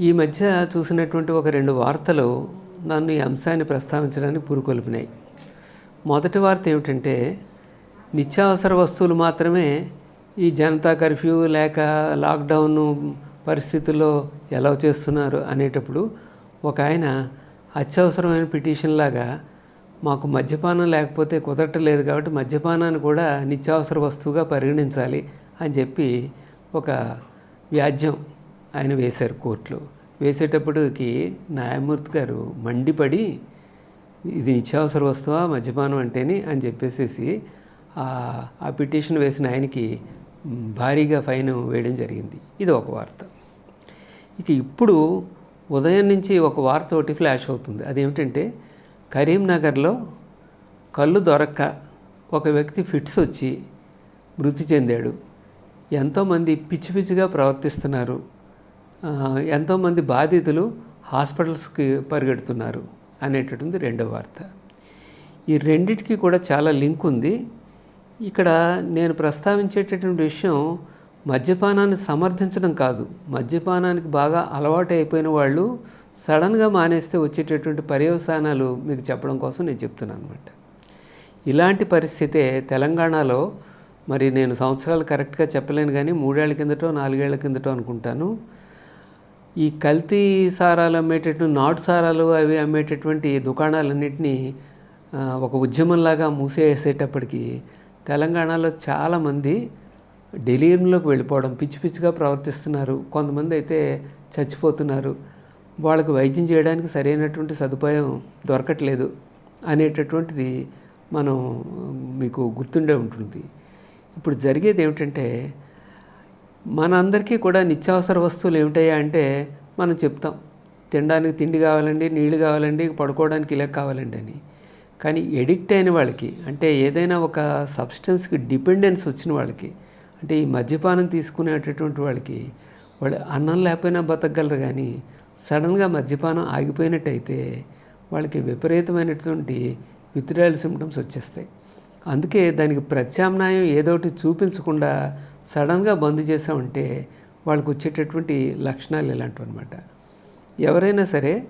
ఈ మధ్య చూసినటువంటి ఒక రెండు వార్తలు నన్ను ఈ అంశాన్ని ప్రస్తావించడానికి పురుకొల్పినాయి. మొదటి వార్త ఏమిటంటే నిత్యావసర వస్తువులు మాత్రమే ఈ జనతా కర్ఫ్యూ లేక లాక్డౌన్ పరిస్థితుల్లో ఎలా చేస్తున్నారు అనేటప్పుడు ఒక ఆయన అత్యవసరమైన పిటిషన్ లాగా మాకు మద్యపానం లేకపోతే కుదరటలేదు కాబట్టి మద్యపానాన్ని కూడా నిత్యావసర వస్తువుగా పరిగణించాలి అని చెప్పి ఒక వ్యాజ్యం ఆయన వేశారు కోర్టులో. వేసేటప్పటికి న్యాయమూర్తి గారు మండిపడి ఇది నిత్యావసర వస్తువా మద్యపానం అంటేనే? అని చెప్పేసేసి ఆ- పిటిషన్ వేసిన ఆయనకి భారీగా ఫైన్ వేయడం జరిగింది. ఇది ఒక వార్త. ఇక ఇప్పుడు ఉదయం నుంచి ఒక వార్త ఒకటి ఫ్లాష్ అవుతుంది. అదేమిటంటే కరీంనగర్లో కళ్ళు దొరక్క ఒక వ్యక్తి ఫిట్స్ వచ్చి మృతి చెందాడు. ఎంతోమంది పిచ్చి పిచ్చిగా ప్రవర్తిస్తున్నారు. ఎంతోమంది బాధితులు హాస్పిటల్స్కి పరిగెడుతున్నారు అనేటటువంటి రెండో వార్త. ఈ రెండిటికి కూడా చాలా లింక్ ఉంది. ఇక్కడ నేను ప్రస్తావించేటటువంటి విషయం మద్యపానాన్ని సమర్థించడం కాదు. మద్యపానానికి బాగా అలవాటు అయిపోయిన వాళ్ళు సడన్గా మానేస్తే వచ్చేటటువంటి పర్యవసానాలు మీకు చెప్పడం కోసం నేను చెప్తున్నాను అనమాట ఇలాంటి పరిస్థితే తెలంగాణలో మరి నేను సంవత్సరాలు కరెక్ట్గా చెప్పలేను కానీ మూడేళ్ళ కిందటో నాలుగేళ్ళ కిందటో అనుకుంటాను. ఈ కల్తీ సారాలు అమ్మేటటువంటి నాటు సారాలు అవి అమ్మేటటువంటి దుకాణాలన్నింటినీ ఒక ఉద్యమంలాగా మూసేసేటప్పటికి తెలంగాణలో చాలామంది డెలీరియంలోకి వెళ్ళిపోవడం పిచ్చి పిచ్చిగా ప్రవర్తిస్తున్నారు. కొంతమంది అయితే చచ్చిపోతున్నారు. వాళ్ళకి వైద్యం చేయడానికి సరైనటువంటి సదుపాయం దొరకట్లేదు అనేటటువంటిది మనం మీకు గుర్తుండే ఉంటుంది. ఇప్పుడు జరిగేది ఏమిటంటే మనందరికీ కూడా నిత్యావసర వస్తువులు ఏమిటయ్యా అంటే మనం చెప్తాం తినడానికి తిండి కావాలండి నీళ్ళు కావాలండి పడుకోవడానికి ఇలా కావాలండి అని. కానీ ఎడిక్ట్ అయిన వాళ్ళకి అంటే ఏదైనా ఒక సబ్స్టెన్స్కి డిపెండెన్స్ వచ్చిన వాళ్ళకి అంటే ఈ మద్యపానం తీసుకునేటటువంటి వాళ్ళకి వాళ్ళు అన్నం లేకపోయినా బతకగలరు కానీ సడన్గా మద్యపానం ఆగిపోయినట్టయితే వాళ్ళకి విపరీతమైనటువంటి విత్డ్రాయల్ సిమ్టమ్స్ వచ్చేస్తాయి. అందుకే దానికి ప్రత్యామ్నాయం ఏదో ఒకటి చూపించకుండా సడన్గా బంద్ చేసామంటే వాళ్ళకు వచ్చేటటువంటి లక్షణాలు ఇలాంటివి అనమాట ఎవరైనా సరే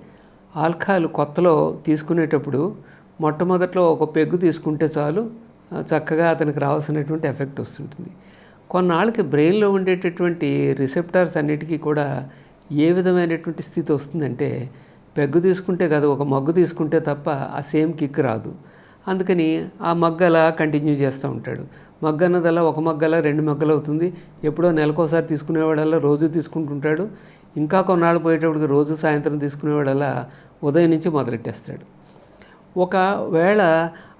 ఆల్కహాల్ కొత్తలో తీసుకునేటప్పుడు మొట్టమొదట్లో ఒక పెగ్గు తీసుకుంటే చాలు చక్కగా అతనికి రావాల్సినటువంటి ఎఫెక్ట్ వస్తుంటుంది. కొన్నాళ్ళకి బ్రెయిన్లో ఉండేటటువంటి రిసెప్టార్స్ అన్నిటికీ కూడా ఏ విధమైనటువంటి స్థితి వస్తుందంటే పెగ్గు తీసుకుంటే కాదు ఒక మగ్గు తీసుకుంటే తప్ప ఆ సేమ్ కిక్ రాదు. అందుకని ఆ మగ్గలా కంటిన్యూ చేస్తూ ఉంటాడు. మగ్గ అన్నదల్లా ఒక మగ్గలా రెండు మగ్గలు అవుతుంది. ఎప్పుడో నెలకోసారి తీసుకునేవాడల్లా రోజు తీసుకుంటుంటాడు. ఇంకా కొన్నాళ్ళు పోయేటప్పటికి రోజు సాయంత్రం తీసుకునేవాడల్లా ఉదయం నుంచి మొదలెట్టేస్తాడు. ఒకవేళ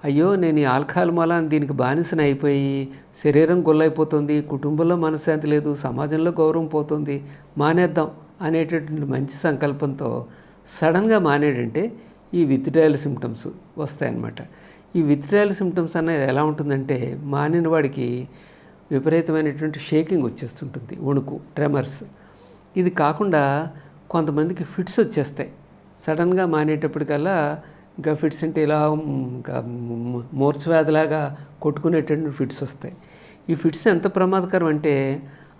అయ్యో నేను ఈ ఆల్కహాల్ మూలాన దీనికి బానిసన అయిపోయి శరీరం గొల్లైపోతుంది కుటుంబంలో మనశ్శాంతి లేదు సమాజంలో గౌరవం పోతుంది మానేద్దాం అనేటటువంటి మంచి సంకల్పంతో సడన్గా మానేడంటే ఈ విత్డ్రాయల్ సిమ్టమ్స్ వస్తాయన్నమాట. ఈ విత్డ్రాయల్ సిమ్టమ్స్ అనేది ఎలా ఉంటుందంటే మానిన వాడికి విపరీతమైనటువంటి షేకింగ్ వచ్చేస్తుంటుంది వణుకు ట్రెమర్స్ ఇది కాకుండా కొంతమందికి ఫిట్స్ వచ్చేస్తాయి. సడన్గా మానేటప్పటికల్లా ఇంకా ఫిట్స్ అంటే ఇలా ఇంకా మూర్చ వ్యాధిలాగా కొట్టుకునేటువంటి ఫిట్స్ వస్తాయి. ఈ ఫిట్స్ ఎంత ప్రమాదకరం అంటే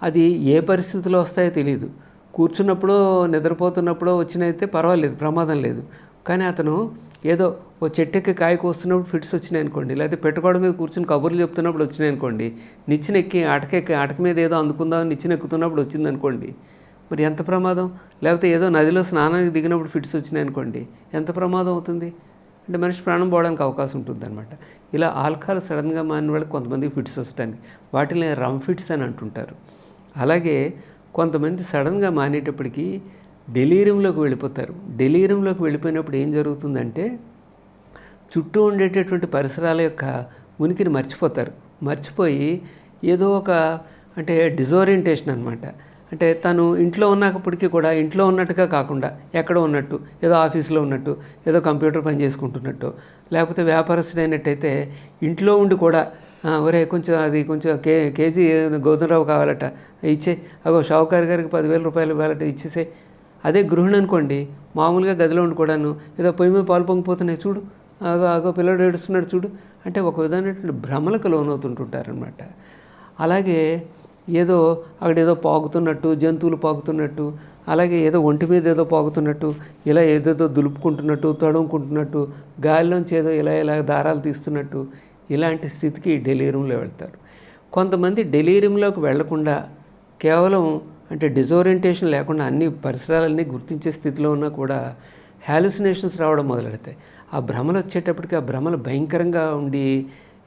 అది ఏ పరిస్థితిలో వస్తాయో తెలియదు కూర్చున్నప్పుడు నిద్రపోతున్నప్పుడు వచ్చినైతే పర్వాలేదు ప్రమాదం లేదు. కానీ అతను ఏదో ఓ చెట్టెక్కి కాయ కోస్తున్నప్పుడు ఫిట్స్ వచ్చినాయి అనుకోండి లేకపోతే పెట్టుకోవడం మీద కూర్చుని కబుర్లు చెప్తున్నప్పుడు వచ్చినాయి అనుకోండి నిచ్చెన ఎక్కి అటకెక్కి అటక మీద ఏదో అందుకుందాం నిచ్చెన ఎక్కుతున్నప్పుడు వచ్చింది అనుకోండి మరి ఎంత ప్రమాదం? లేకపోతే ఏదో నదిలో స్నానానికి దిగినప్పుడు ఫిట్స్ వచ్చినాయి అనుకోండి ఎంత ప్రమాదం అవుతుంది? అంటే మనిషి ప్రాణం పోవడానికి అవకాశం ఉంటుంది అనమాట ఇలా ఆల్కహాల్ సడన్గా మాని వాళ్ళకి కొంతమందికి ఫిట్స్ వస్తాయి వాటిని రమ్ ఫిట్స్ అని అంటుంటారు. అలాగే కొంతమంది సడన్గా మానేటప్పటికీ డెలీరియంలోకి వెళ్ళిపోతారు. డెలీరియంలోకి వెళ్ళిపోయినప్పుడు ఏం జరుగుతుందంటే చుట్టూ ఉండేటటువంటి పరిసరాల యొక్క ఉనికిని మర్చిపోతారు. మర్చిపోయి ఏదో ఒక అంటే డిజోరియంటేషన్ అనమాట అంటే తను ఇంట్లో ఉన్నప్పటికీ కూడా ఇంట్లో ఉన్నట్టుగా కాకుండా ఎక్కడ ఉన్నట్టు ఏదో ఆఫీస్లో ఉన్నట్టు ఏదో కంప్యూటర్ పని చేసుకుంటున్నట్టు లేకపోతే వ్యాపారస్తుడైనట్టయితే ఇంట్లో ఉండి కూడా ఒరే కొంచెం అది కొంచెం కే కేజీ గోధుమరావు కావాలట ఇచ్చే అగో షావుకారి గారికి పదివేల రూపాయలు ఇవ్వాలట ఇచ్చేసే అదే గృహిణి అనుకోండి మామూలుగా గదిలో ఉండి కూడాను ఏదో పొయ్యి మీద పాలు పొంగిపోతున్నాయి చూడు ఆగో ఆగో పిల్లడు ఏడుస్తున్నాడు చూడు. అంటే ఒక విధమైనటువంటి భ్రమలకు లోనవుతుంటుంటారనమాట అలాగే ఏదో అక్కడ ఏదో పాగుతున్నట్టు జంతువులు పాకుతున్నట్టు అలాగే ఏదో ఒంటి మీద ఏదో పాకుతున్నట్టు ఇలా ఏదేదో దులుపుకుంటున్నట్టు తడుముకుంటున్నట్టు గాలిలోంచి ఏదో ఇలా ఇలా దారాలు తీస్తున్నట్టు ఇలాంటి స్థితికి డెలీరియంలో వెళ్తారు. కొంతమంది డెలీరియంలోకి వెళ్ళకుండా కేవలం అంటే డిజోరియంటేషన్ లేకుండా అన్ని పరిసరాలన్నీ గుర్తించే స్థితిలో ఉన్నా కూడా హాలుసినేషన్స్ రావడం మొదలెడతాయి. ఆ భ్రమలు వచ్చేటప్పటికి ఆ భ్రమలు భయంకరంగా ఉండి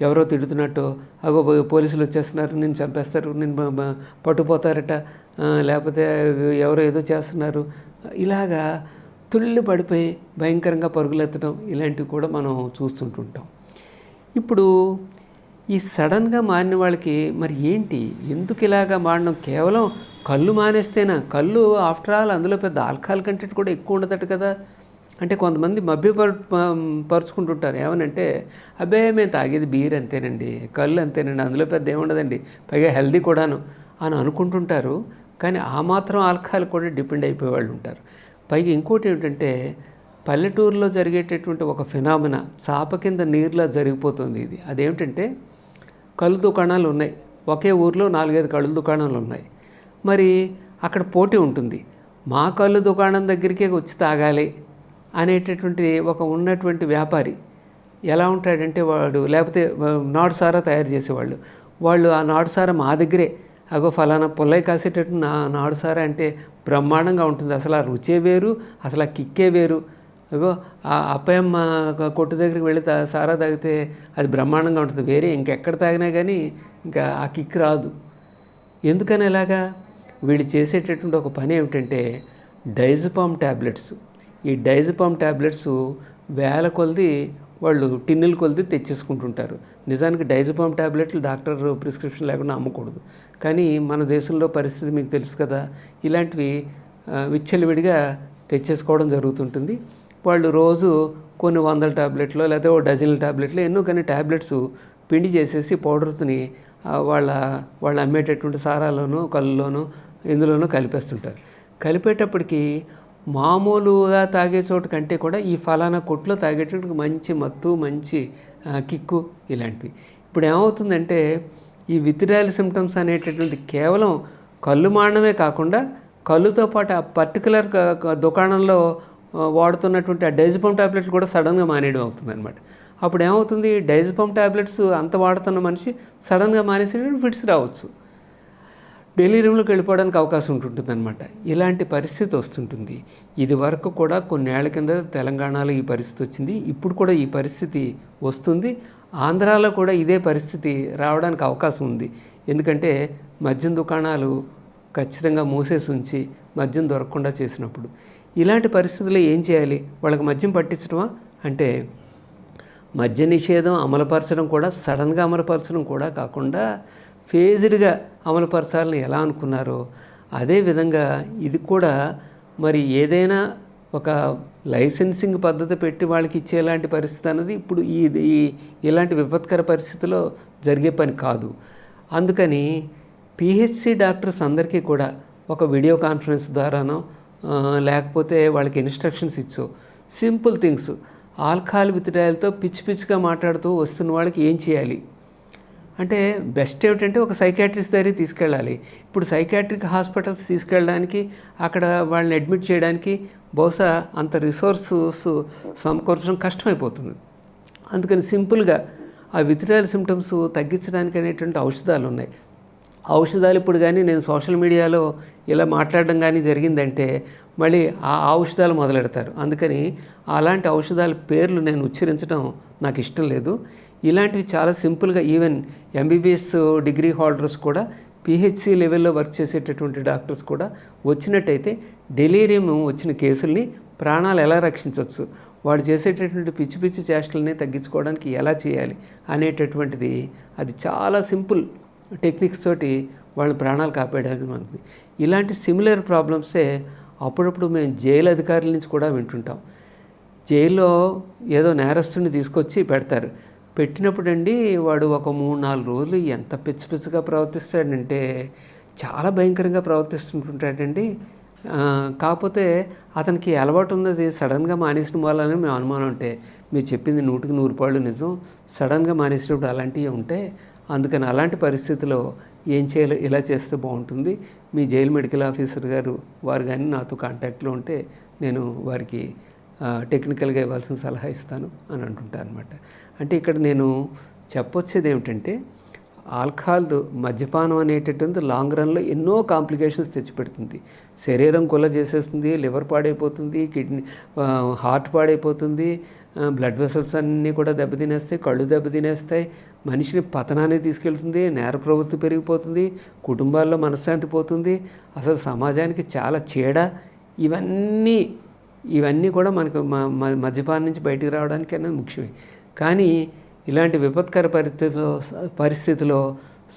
ఎవరో తిడుతున్నట్టు అగో పోలీసులు వచ్చేస్తున్నారు నేను చంపేస్తారు నేను పట్టుపోతారట లేకపోతే ఎవరో ఏదో చేస్తున్నారు. ఇలాగా తుళ్ళు పడిపోయి భయంకరంగా పరుగులెత్తడం ఇలాంటివి కూడా మనం చూస్తుంటుంటాం. ఇప్పుడు ఈ సడన్గా మారిన వాళ్ళకి మరి ఏంటి? ఎందుకు ఇలాగా మారడం? కేవలం కళ్ళు మానేస్తేనా? కళ్ళు ఆఫ్టర్ ఆల్ అందులో పెద్ద ఆల్కహాల్ కంటెంట్ కూడా ఎక్కువ ఉండదట కదా. అంటే కొంతమంది మభ్యపరు పరుచుకుంటుంటారు. ఏమనంటే అబ్బే మేము తాగేది బీర్ అంతేనండి కళ్ళు అంతేనండి అందులో పెద్ద ఏముండదండి పైగా హెల్దీ కూడాను అని అనుకుంటుంటారు. కానీ ఆ మాత్రం ఆల్కహాల్ కూడా డిపెండ్ అయిపోయే వాళ్ళు ఉంటారు. పైగా ఇంకోటి ఏమిటంటే పల్లెటూరులో జరిగేటటువంటి ఒక ఫినామినా చాప కింద నీరులా జరిగిపోతుంది ఇది. అదేమిటంటే కళ్ళు దుకాణాలు ఉన్నాయి. ఒకే ఊర్లో నాలుగైదు కళ్ళు దుకాణాలు ఉన్నాయి. మరి అక్కడ పోటీ ఉంటుంది. మా కళ్ళు దుకాణం దగ్గరికే వచ్చి తాగాలి అనేటటువంటి ఒక ఉన్నటువంటి వ్యాపారి ఎలా ఉంటాడంటే వాడు లేకపోతే నాటు సారా తయారు చేసేవాళ్ళు. వాళ్ళు ఆ నాటు సారా మా దగ్గరే అగో ఫలానా పొల్లై కాసేటట్టు నా నాడు సారా అంటే బ్రహ్మాండంగా ఉంటుంది. అసలు ఆ రుచే వేరు అసలు ఆ కిక్కే వేరు. అగో ఆ అప్పయమ్మ కొట్టు దగ్గరికి వెళ్ళి సారా తాగితే అది బ్రహ్మాండంగా ఉంటుంది. వేరే ఇంకెక్కడ తాగినా కానీ ఇంకా ఆ కిక్ రాదు. ఎందుకని ఇలాగా వీళ్ళు చేసేటటువంటి ఒక పని ఏమిటంటే డైజపామ్ ట్యాబ్లెట్స్ ఈ డైజపామ్ ట్యాబ్లెట్స్ వేల కొలది వాళ్ళు టిన్నుల కొలది తెచ్చేసుకుంటుంటారు. నిజానికి డైజపామ్ ట్యాబ్లెట్లు డాక్టర్ ప్రిస్క్రిప్షన్ లేకుండా అమ్మకూడదు. కానీ మన దేశంలో పరిస్థితి మీకు తెలుసు కదా ఇలాంటివి విచ్చలవిడిగా తెచ్చేసుకోవడం జరుగుతుంటుంది. వాళ్ళు రోజు కొన్ని వందల టాబ్లెట్లు లేకపోతే ఓ డజన్ల టాబ్లెట్లు ఎన్నో కానీ టాబ్లెట్స్ పిండి చేసేసి పౌడర్తోని వాళ్ళ వాళ్ళు అమ్మేటటువంటి సారాలోనూ కళ్ళలోనూ ఇందులోనూ కలిపేస్తుంటారు. కలిపేటప్పటికి మామూలుగా తాగే చోటు కంటే కూడా ఈ ఫలానా కొట్లో తాగేటప్పుడు మంచి మత్తు మంచి కిక్కు ఇలాంటివి. ఇప్పుడు ఏమవుతుందంటే ఈ విత్డ్రాయల్ సిమ్టమ్స్ అనేటటువంటి కేవలం కళ్ళు మాడమే కాకుండా కళ్ళుతో పాటు ఆ పర్టికులర్ దుకాణంలో వాడుతున్నటువంటి ఆ డైజపమ్ టాబ్లెట్స్ కూడా సడన్గా మానేయడం అవుతుంది అనమాట అప్పుడు ఏమవుతుంది డైజపమ్ టాబ్లెట్స్ అంత వాడుతున్న మనిషి సడన్గా మానేసి ఫిట్స్ రావచ్చు. డెలివరీలోకి వెళ్ళిపోవడానికి అవకాశం ఉంటుంటుంది అనమాట ఇలాంటి పరిస్థితి వస్తుంటుంది. ఇది వరకు కూడా కొన్నేళ్ళ కింద తెలంగాణలో ఈ పరిస్థితి వచ్చింది. ఇప్పుడు కూడా ఈ పరిస్థితి వస్తుంది. ఆంధ్రాలో కూడా ఇదే పరిస్థితి రావడానికి అవకాశం ఉంది. ఎందుకంటే మద్యం దుకాణాలు ఖచ్చితంగా మూసేసి ఉంచి మద్యం దొరకకుండా చేసినప్పుడు. ఇలాంటి పరిస్థితుల్లో ఏం చేయాలి? వాళ్ళకి మద్యం పట్టించడమా? అంటే మద్య నిషేధం అమలుపరచడం కూడా సడన్గా అమలుపరచడం కూడా కాకుండా ఫేజ్డ్గా అమలుపరచాలని ఎలా అనుకున్నారో అదేవిధంగా ఇది కూడా మరి ఏదైనా ఒక లైసెన్సింగ్ పద్ధతి పెట్టి వాళ్ళకి ఇచ్చేలాంటి పరిస్థితి అన్నది ఇప్పుడు ఈ ఈ ఇలాంటి విపత్కర పరిస్థితిలో జరిగే పని కాదు. అందుకని పిహెచ్సి డాక్టర్స్ అందరికీ కూడా ఒక వీడియో కాన్ఫరెన్స్ ద్వారానో లేకపోతే వాళ్ళకి ఇన్స్ట్రక్షన్స్ ఇచ్చో సింపుల్ థింగ్స్ ఆల్కహాల్ విత్డ్రాయల్తో పిచ్చి పిచ్చిగా మాట్లాడుతూ వస్తున్న వాళ్ళకి ఏం చేయాలి? అంటే బెస్ట్ ఏమిటంటే ఒక సైకాట్రిస్ట్ దగ్గరికి తీసుకెళ్ళాలి. ఇప్పుడు సైకాట్రిక్ హాస్పిటల్స్ తీసుకెళ్ళడానికి అక్కడ వాళ్ళని అడ్మిట్ చేయడానికి బహుశా అంత రిసోర్సెస్ సమకూర్చడం కష్టమైపోతుంది. అందుకని సింపుల్గా ఆ విత్డ్రాయల్ సిమ్టమ్స్ తగ్గించడానికి అనేటువంటి ఔషధాలు ఉన్నాయి. ఔషధాలు ఇప్పుడు కానీ నేను సోషల్ మీడియాలో ఇలా మాట్లాడడం కానీ జరిగిందంటే మళ్ళీ ఆ ఔషధాలు మొదలెడతారు. అందుకని అలాంటి ఔషధాల పేర్లు నేను ఉచ్చరించడం నాకు ఇష్టం లేదు. ఇలాంటివి చాలా సింపుల్గా ఈవెన్ ఎంబీబీఎస్ డిగ్రీ హోల్డర్స్ కూడా పిహెచ్సి లెవెల్లో వర్క్ చేసేటటువంటి డాక్టర్స్ కూడా వచ్చినట్టయితే డెలీరియం వచ్చిన కేసుల్ని ప్రాణాలు ఎలా రక్షించవచ్చు వాడు చేసేటటువంటి పిచ్చి పిచ్చి చేష్టలని తగ్గించుకోవడానికి ఎలా చేయాలి అనేటటువంటిది అది చాలా సింపుల్ టెక్నిక్స్ తోటి వాళ్ళ ప్రాణాలు కాపాడడానికి మనకి. ఇలాంటి సిమిలర్ ప్రాబ్లమ్సే అప్పుడప్పుడు మేము జైలు అధికారుల నుంచి కూడా వింటుంటాం. జైల్లో ఏదో నేరస్తుని తీసుకొచ్చి పెడతారు. పెట్టినప్పుడండి వాడు ఒక మూడు నాలుగు రోజులు ఎంత పిచ్చి పిచ్చిగా ప్రవర్తిస్తాడంటే చాలా భయంకరంగా ప్రవర్తిస్తుంటుంటాడండి. కాకపోతే అతనికి అలవాటు ఉన్నది సడన్గా మానేసిన వాళ్ళని మేము అనుమానం ఉంటే మీరు చెప్పింది నూటికి నూరు పాళ్ళు నిజం. సడన్గా మానేసినప్పుడు అలాంటివి ఉంటే అందుకని అలాంటి పరిస్థితిలో ఏం చేయాలో ఇలా చేస్తే బాగుంటుంది. మీ జైలు మెడికల్ ఆఫీసర్ గారు వారు కానీ నాతో కాంటాక్ట్లో ఉంటే నేను వారికి టెక్నికల్గా ఇవ్వాల్సిన సలహా ఇస్తాను అని అంటుంటారు అనమాట అంటే ఇక్కడ నేను చెప్పొచ్చేది ఏమిటంటే ఆల్కహాల్ మద్యపానం అనేటటువంటి లాంగ్ రన్లో ఎన్నో కాంప్లికేషన్స్ తెచ్చిపెడుతుంది. శరీరం కుల చేసేస్తుంది లివర్ పాడైపోతుంది కిడ్నీ హార్ట్ పాడైపోతుంది బ్లడ్ వెసల్స్ అన్నీ కూడా దెబ్బతినేస్తాయి కళ్ళు దెబ్బతినేస్తాయి మనిషిని పతనాన్ని తీసుకెళ్తుంది నేర ప్రవృత్తి పెరిగిపోతుంది కుటుంబాల్లో మనశ్శాంతి పోతుంది అసలు సమాజానికి చాలా చీడ. ఇవన్నీ ఇవన్నీ కూడా మనకు మ- మ- మద్యపానం నుంచి బయటికి రావడానికి అనేది ముఖ్యమే. కానీ ఇలాంటి విపత్కర పరిస్థితిలో పరిస్థితిలో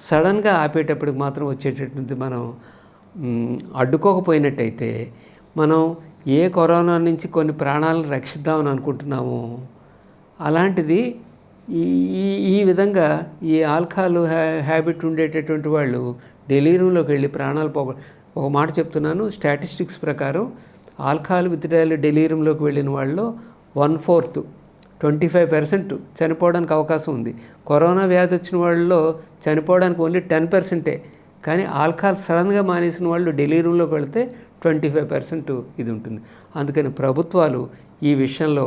సడన్గా ఆపేటప్పటికి మాత్రం వచ్చేటటువంటి మనం అడ్డుకోకపోయినట్టయితే మనం ఏ కరోనా నుంచి కొన్ని ప్రాణాలను రక్షిద్దామని అనుకుంటున్నాము అలాంటిది ఈ ఈ విధంగా ఈ ఆల్కహాల్ హ్యా హ్యాబిట్ ఉండేటటువంటి వాళ్ళు డెలీరియంలోకి వెళ్ళి ప్రాణాలు పోగ ఒక మాట చెప్తున్నాను స్టాటిస్టిక్స్ ప్రకారం ఆల్కహాల్ విత్డ్రాయల్ డెలీరియంలోకి వెళ్ళిన వాళ్ళు one fourth twenty five percent చనిపోవడానికి అవకాశం ఉంది. కరోనా వ్యాధి వచ్చిన వాళ్ళలో చనిపోవడానికి ఓన్లీ టెన్ పర్సెంటే. కానీ ఆల్కహాల్ సడన్గా మానేసిన వాళ్ళు డెలీరియంలోకి వెళితే ట్వంటీ ఫైవ్ పర్సెంట్ ఇది ఉంటుంది. అందుకని ప్రభుత్వాలు ఈ విషయంలో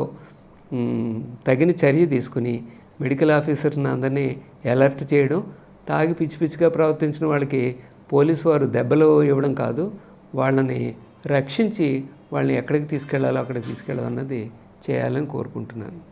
తగిన చర్య తీసుకుని మెడికల్ ఆఫీసర్ని అందరినీ అలర్ట్ చేయడం తాగి పిచ్చి పిచ్చిగా ప్రవర్తించిన వాళ్ళకి పోలీసు వారు దెబ్బలు ఇవ్వడం కాదు వాళ్ళని రక్షించి వాళ్ళని ఎక్కడికి తీసుకెళ్ళాలో అక్కడికి తీసుకెళ్ళాలన్నది చేయాలని కోరుకుంటున్నాను.